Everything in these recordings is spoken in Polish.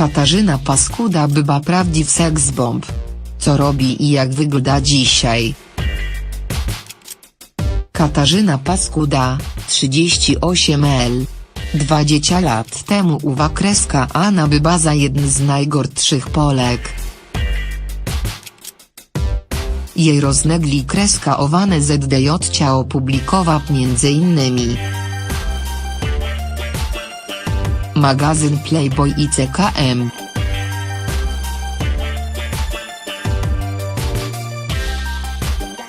Katarzyna Paskuda bywa prawdziw seks bomb. Co robi i jak wygląda dzisiaj? Katarzyna Paskuda, 38 L. 20 lat temu uwa kreska Anna była za jeden z najgorszych Polek. Jej roznegli kreska owane ZDJ opublikował m.in. magazyn Playboy i CKM.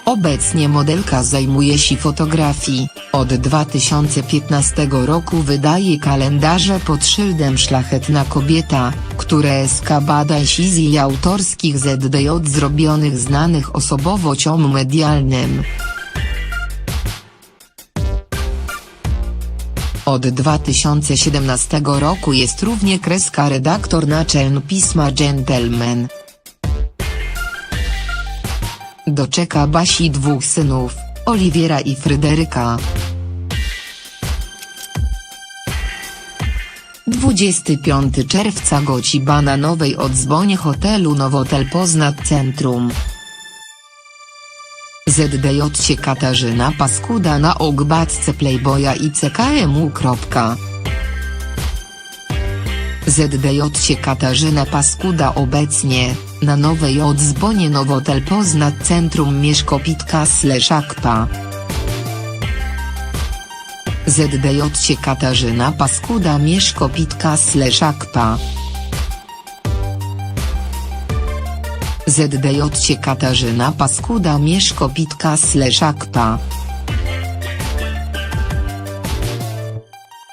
Obecnie modelka zajmuje się fotografii, od 2015 roku wydaje kalendarze pod szyldem Szlachetna Kobieta, które SK bada się z jej autorskich ZDJ zrobionych znanych osobowościom medialnym. Od 2017 roku jest równie kreska redaktor naczelny pisma Gentleman. Doczeka Basi dwóch synów, Oliwiera i Fryderyka. 25 czerwca goci bananowej odzwonie hotelu Nowotel Poznat Centrum. ZDJ Katarzyna Paskuda na ogbadce Playboya i CKMU. ZDJ Katarzyna Paskuda obecnie, na nowej odzbonie Nowotel Poznat Centrum Mieszkopitka Sleszakpa. ZDJ Katarzyna Paskuda Mieszkopitka Sleszakpa. ZDJ Katarzyna Paskuda Mieszkopitka Sleszakpa.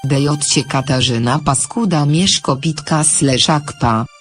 DJ Katarzyna Paskuda Mieszkopitka Sleszakpa.